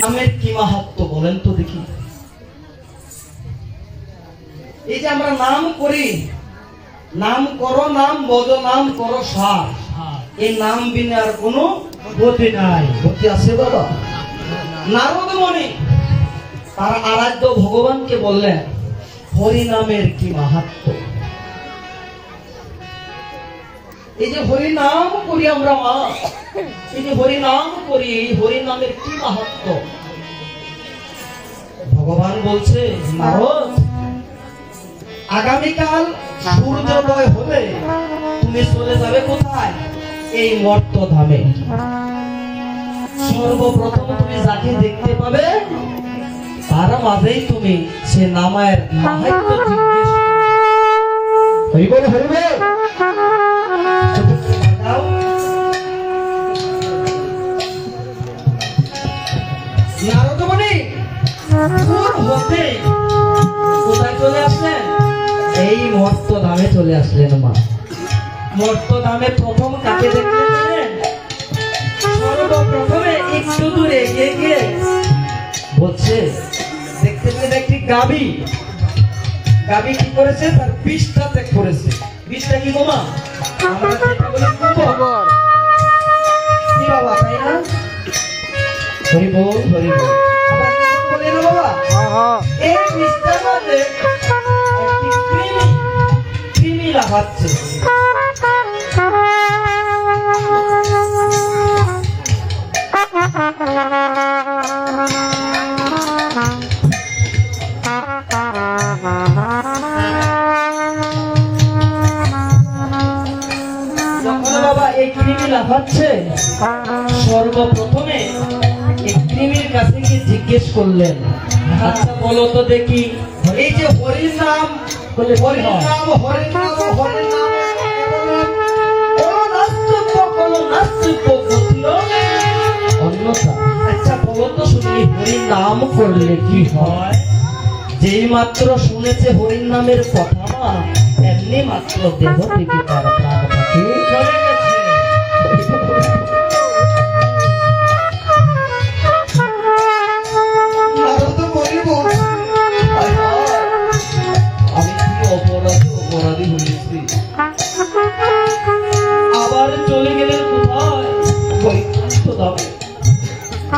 নামের কি মাহাত্ম বলেন তো দেখি। এই যে আমরা নাম করি, নাম করো, নাম বজ নাম করো সার। এই নাম বিনে আর কোনো গতি নাই। গতি আছে বাবা নারদ মনি তার আরাধ্য ভগবানকে বললেন হরি নামের কি মাহাত্ম? এই যে হরি নাম করি আমরা মা এই যে হরি নাম করি, এই হরি নামের কি মাহাত্ম? ভগবান বলছে, নারদ, আগামীকাল সূর্যোদয় হলে তুমি চলে যাবে কোথায়? এই মর্ত ধামে সর্বপ্রথম তুমি যাকে দেখতে পাবে, তার মাঝেই তুমি সে নামায়ের মাহাত্ম জিজ্ঞেস। হরিবল হরিবল আসলেন মা? মর্ত ধামে প্রথম কাকে দেখলেন? সর্বপ্রথমে একটু দূরে এগিয়ে গিয়ে বলছে দেখতে পেলেন একটি গাবি। গাবি কি করেছে? তার বিষটা ত্যাগ করেছে। বিষটা কি বোমা? আমরা যেটা বলি গোবর। কি বাবা তাই না? হরি বল হরি বল। আবার কি বলে না বাবা? এই বিষটার মধ্যে কৃমি লাফাচ্ছে লাফাচ্ছে সর্বপ্রথমে কৃমির কাছে গিয়ে জিজ্ঞেস করলেন আচ্ছা বলো তো দেখি, এই যে হরির নাম, হরি নাম হরি নাম হরি নাম। আচ্ছা তো শুনি নাম করলে কি হয়? যেই মাত্র শুনেছে হরির নামের কথা এমনি মাত্র দেহ থেকে তার প্রাণ পাখি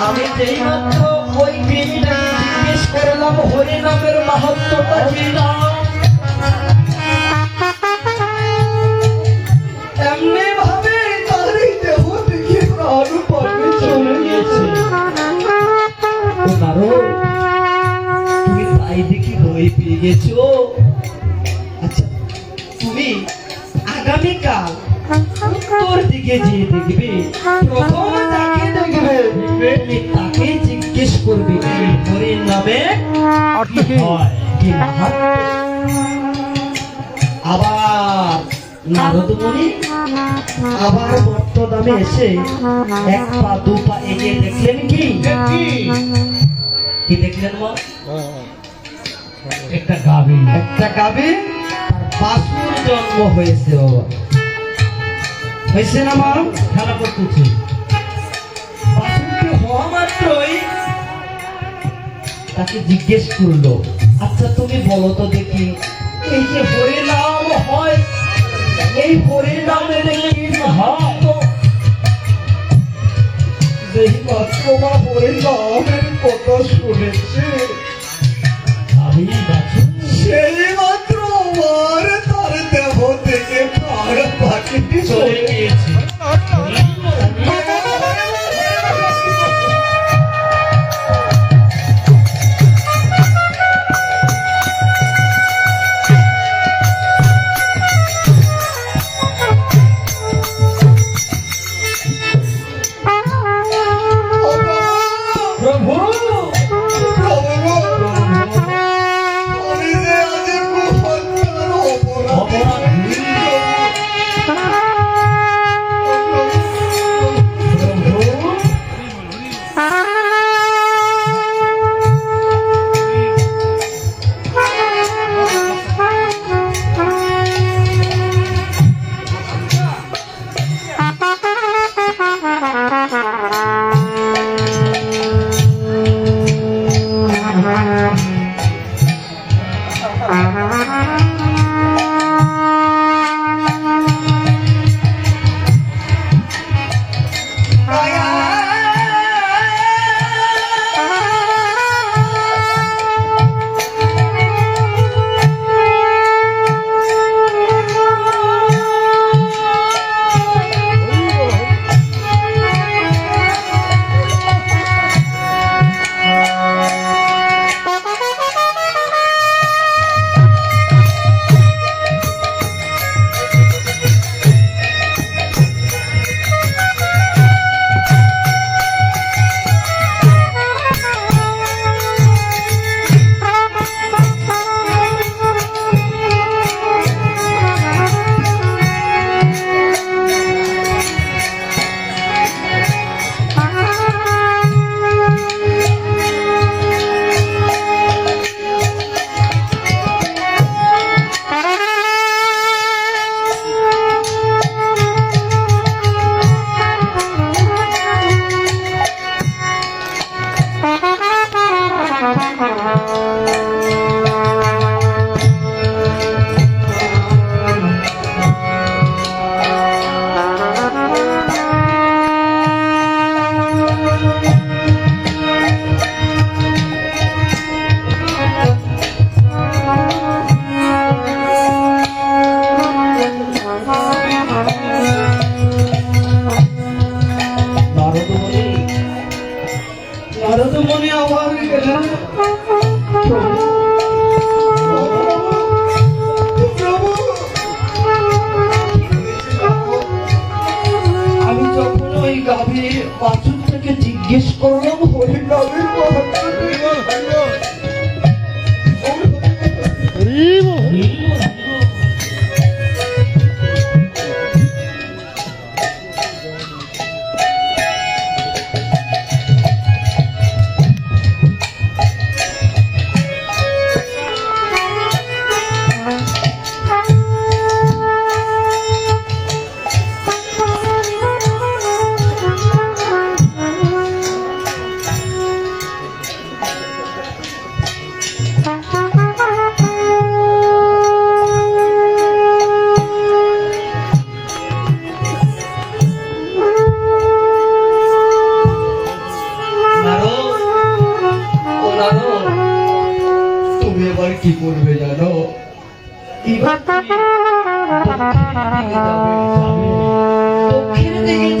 আমি যেই মাত্র ওই কৃমিটাকে জিজ্ঞেস করলাম হরি নামের মাহাত্মটা না? এমনি ভাবে দেখি ভয় পেয়ে আচ্ছা তুমি আগামীকাল উত্তর দিকে যে দেখবে প্রথম যাকে দেখবে তাকে জিজ্ঞেস করবে হরির নামে অর্থ কি? কি? হয় কি আবার নারদমণি আবার বর্তদামে এসে এক পা দু পা এগিয়ে দেখলেন কি? কি দেখলেন মা একটা গাবি একটা গাবে বাসুর জন্ম হয়েছে বাবা। হয়েছে না, মা? খেলা করতেছি। তাকে জিজ্ঞেস করল আচ্ছা তুমি বলো তো দেখি, এই যে হরি নাম হয়, এই শুনেছে, আমি সেই মাত্র আমার তার দেহ থেকে প্রাণ পাখি চলে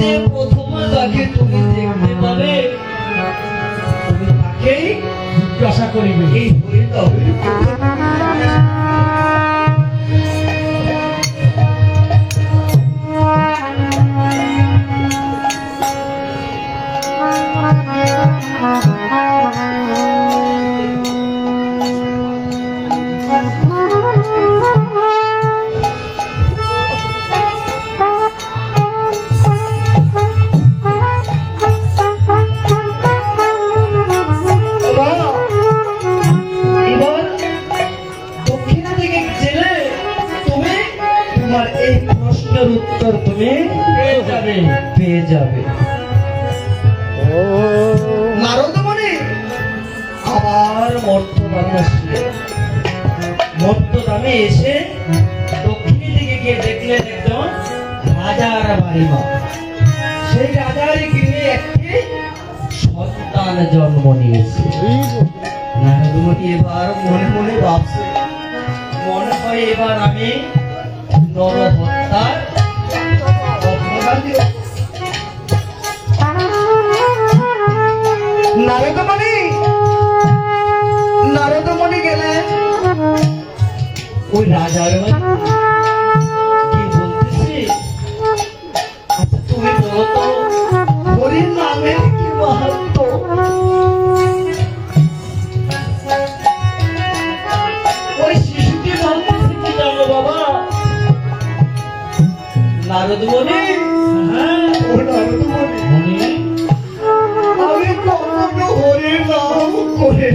যে প্রথম যাকে তুমি জিজ্ঞাসা করিবে এই হরিতবের এবার মর্তদামে আসলে মর্তদামে এসে দক্ষিণ দিকে গিয়ে দেখলে একজন রাজার বাড়ি সেই রাজারই গৃহে একটি সন্তান জন্ম নিয়েছে। এবার মনে মনে ভাবছে। মনে হয় এবার আমি নরহত্যার নারদমণি ওই রাজার কি বলতেছে? আচ্ছা তুমি বলো তো, হরির নামের কি মাহাত্ম? ওই শিশুটি ভাবতেছে কি জানো বাবা? নারদ মনে ও নারদমণি আমি কখনো হরির নাম করে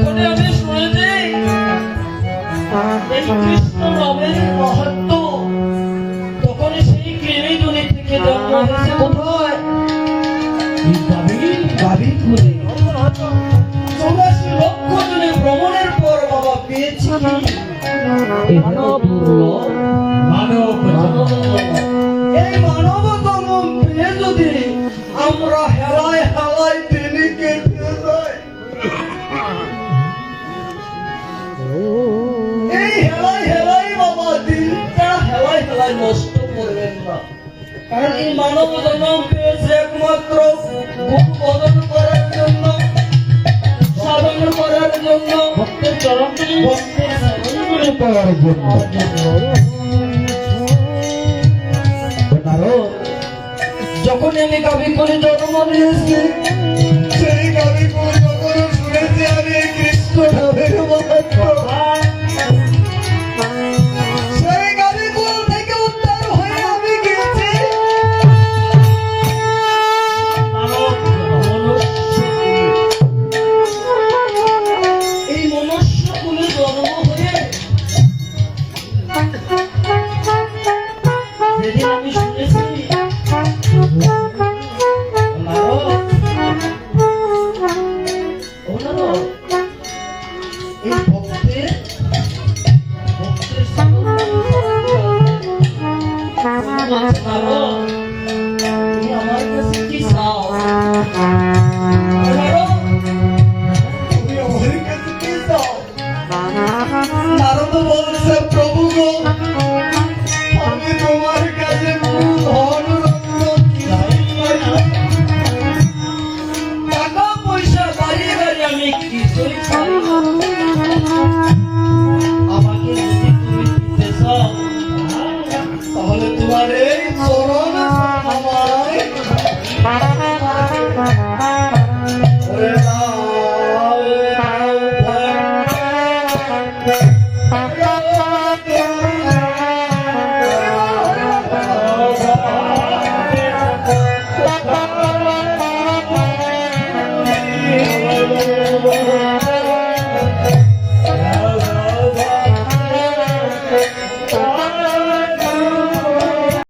ওখানে আমি শুনেছি এই কৃষ্ণ নামের মাহাত্ম। তখন সেই প্রেমী জনে থেকে জন্ম হয়েছে। কোথায়? চৌরাশি লক্ষ জনে ভ্রমণের পর বাবা পেয়েছি মানব মানব এই মানবতম পেয়ে যদি নষ্ট করবেন না। কারণ এই মানব জন্ম পেয়েছে একমাত্র বদল করার জন্য সাধন করার জন্য ভক্তের চরণ ভক্তের করার জন্য। যখন আমি কবি করে জন্ম নিয়েছি